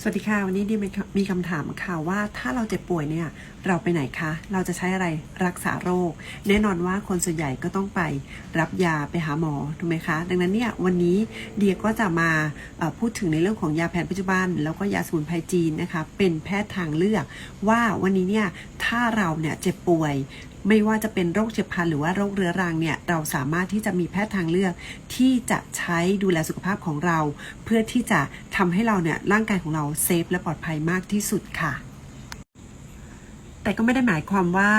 สวัสดีค่ะ วันนี้ดีมีคำถามค่ะว่าถ้าเราเจ็บป่วยเนี่ย เราไปไหนคะ เราจะใช้อะไรรักษาโรค แน่นอนว่าคนส่วนใหญ่ก็ต้องไปรับยาไปหาหมอถูกไหมคะ ดังนั้นเนี่ยวันนี้เดียก็จะมาพูดถึงในเรื่องของยาแผนปัจจุบัน แล้วก็ยาสมุนไพรจีนนะคะ เป็นแพทย์ทางเลือกว่าวันนี้เนี่ยถ้าเราเนี่ยเจ็บป่วย ไม่ว่าจะเป็นโรคเฉียบพลันหรือว่าโรคเรื้อรังเนี่ยเราสามารถที่จะมีแพทย์ทางเลือกที่จะใช้ดูแลสุขภาพของเรา เพื่อที่จะทำให้เราเนี่ยร่างกายของเราเซฟและปลอดภัยมากที่สุดค่ะ แต่ก็ไม่ได้หมายความว่า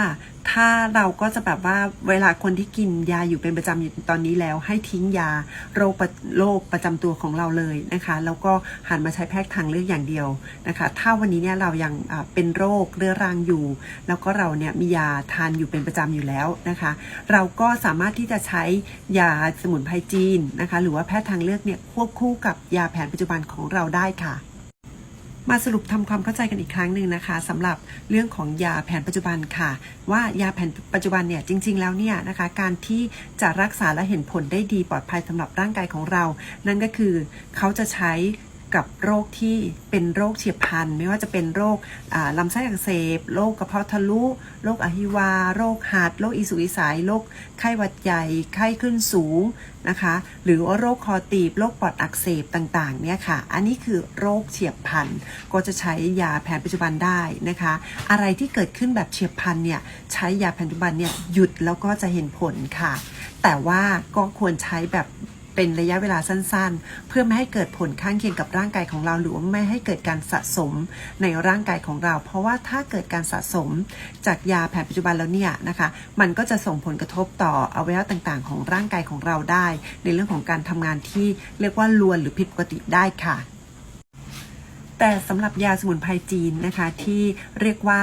ถ้าเราก็จะแบบว่าเวลาคนที่กินยาอยู่เป็นประจำอยู่ตอนนี้แล้ว ให้ทิ้งยาโรคโรคประจำตัวของเราเลยนะคะแล้วก็หันมาใช้แพทย์ทางเลือกอย่างเดียวนะคะ ถ้าวันนี้เนี่ยเรายังเป็นโรคเรื้อรังอยู่ แล้วก็เราเนี่ยมียาทานอยู่เป็นประจำอยู่แล้วนะคะ เราก็สามารถที่จะใช้ยาสมุนไพรจีนนะคะ หรือว่าแพทย์ทางเลือกเนี่ยควบคู่กับยาแผนปัจจุบันของเราได้ค่ะ มาสรุปทำความเข้าใจกันอีกครั้งหนึ่งนะคะสำหรับเรื่องของยาแผนปัจจุบันค่ะ ว่ายาแผนปัจจุบันเนี่ยจริง ๆ แล้วเนี่ยนะคะการที่จะรักษาและเห็นผลได้ดีปลอดภัยสำหรับร่างกายของเรา นั่นก็คือเขาจะใช้ กับโรคที่เป็นโรคเฉียบพลันไม่ว่าจะเป็นโรคลำไส้อักเสบ โรคกระเพาะทะลุ โรคอหิวา โรคหัด โรคอีสุกอีสายโรคไข้หวัดใหญ่ ไข้ขึ้นสูงนะคะ หรือว่าโรคคอตีบ โรคปอดอักเสบต่างๆเนี่ยค่ะ อันนี้คือโรคเฉียบพลัน ก็จะใช้ยาแผนปัจจุบันได้นะคะ อะไรที่เกิดขึ้นแบบเฉียบพลันเนี่ยใช้ยาแผนปัจจุบันเนี่ยหยุดแล้วก็จะเห็นผลค่ะ แต่ว่าก็ควรใช้แบบ เป็นระยะเวลาสั้นๆ เพื่อไม่ให้เกิดผลข้างเคียงกับร่างกายของเรา หรือว่าไม่ให้เกิดการสะสมในร่างกายของเรา เพราะว่าถ้าเกิดการสะสมจากยาแผนปัจจุบันแล้วเนี่ยนะคะมันก็จะส่งผลกระทบต่ออวัยวะต่างๆ ของร่างกายของเราได้ ในเรื่องของการทำงานที่เรียกว่าลวนหรือผิดปกติได้ค่ะ แต่สำหรับยาสมุนไพรจีนนะคะที่เรียกว่า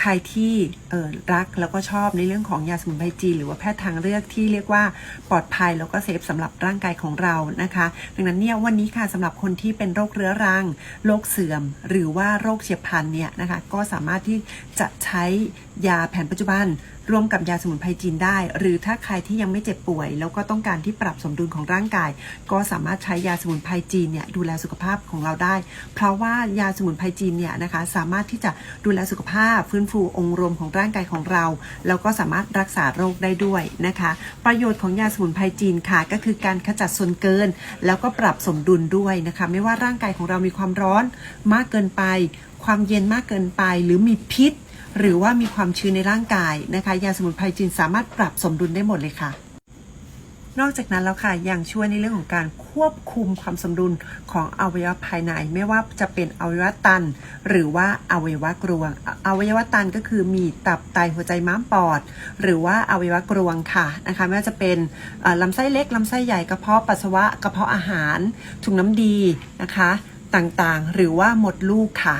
ใครที่เออรักแล้วก็ชอบในเรื่องของยาสมุนไพรจีนหรือว่าแพทย์ทางเลือกที่เรียกว่าปลอดภัยแล้วก็เซฟสำหรับร่างกายของเรานะคะ ดังนั้นเนี่ยวันนี้ค่ะสำหรับคนที่เป็นโรคเรื้อรังโรคเสื่อม หรือว่าโรคเฉียบพลันเนี่ยนะคะก็สามารถที่จะใช้ยาแผนปัจจุบันร่วมกับยาสมุนไพรจีนได้ หรือถ้าใครที่ยังไม่เจ็บป่วย แล้วก็ต้องการที่ปรับสมดุลของร่างกาย ก็สามารถใช้ยาสมุนไพรจีนเนี่ยดูแลสุขภาพของเราได้ เพราะว่ายาสมุนไพรจีนเนี่ยนะคะสามารถที่จะดูแลสุขภาพ ฟื้นฟูองค์รวมของร่างกายของเรา แล้วก็สามารถรักษาโรคได้ด้วยนะคะ ประโยชน์ของยาสมุนไพรจีนค่ะก็คือการขจัดส่วนเกิน แล้วก็ปรับสมดุลด้วยนะคะไม่ว่าร่างกายของเรามีความร้อนมากเกินไป ความเย็นมากเกินไปหรือมีพิษ หรือว่ามีความชื้นในร่างกายนะคะ ยาสมุนไพรจีนสามารถปรับสมดุลได้หมดเลยค่ะ นอกจากนั้นแล้วค่ะยังช่วยในเรื่องของการควบคุมความสมดุลของอวัยวะภายใน ไม่ว่าจะเป็นอวัยวะตัน หรือว่าอวัยวะกรวงออวัยวะตันก็คือมีตับไตหัวใจม้ามปอด หรือว่าอวัยวะกรวงค่ะนะคะไม่ว่าจะเป็นลำไส้เล็กลำไส้ใหญ่กระเพาะปัสสาวะกระเพาะอาหารถุงน้ำดีนะคะต่างๆ หรือว่าหมดลูกค่ะ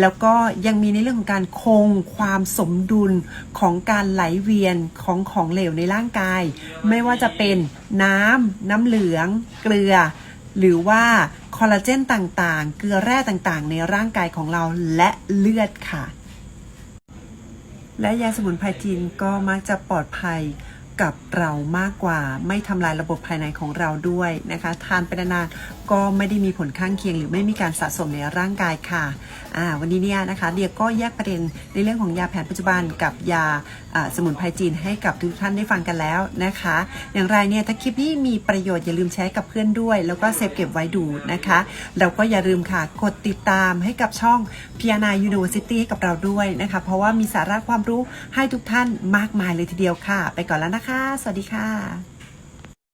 แล้วก็ยังมีในเรื่องของการคงความสมดุลของการไหลเวียนของของเหลวในร่างกาย ไม่ว่าจะเป็นน้ำน้ำเหลือง เกลือ หรือว่าคอลลาเจนต่างๆ เกลือแร่ต่างๆ ในร่างกายของเราและเลือดค่ะ และยาสมุนไพรจีนก็มักจะปลอดภัยกับเรามากกว่าไม่ทำลายระบบภายในของเราด้วยนะคะ ทานไปนานก็ไม่ได้มีผลข้างเคียง หรือไม่มีการสะสมในร่างกายค่ะวันนี้เนี่ยนะคะเดียก็แยกประเด็นในเรื่องของยาแผนปัจจุบันกับยาสมุนไพรจีนให้กับทุกท่านได้ฟังกันแล้วนะคะ อย่างไรเนี่ยถ้าคลิปนี้มีประโยชน์อย่าลืมแชร์กับเพื่อนด้วย แล้วก็เซฟเก็บไว้ดูนะคะแล้วก็อย่าลืมค่ะกดติดตามให้กับช่องพีอานายูนิเวอร์ซิตี้ให้กับเราด้วยนะคะ เพราะว่ามีสาระความรู้ให้ทุกท่านมากมายเลยทีเดียวค่ะ ไปก่อนแล้วนะคะ สวัสดีค่ะ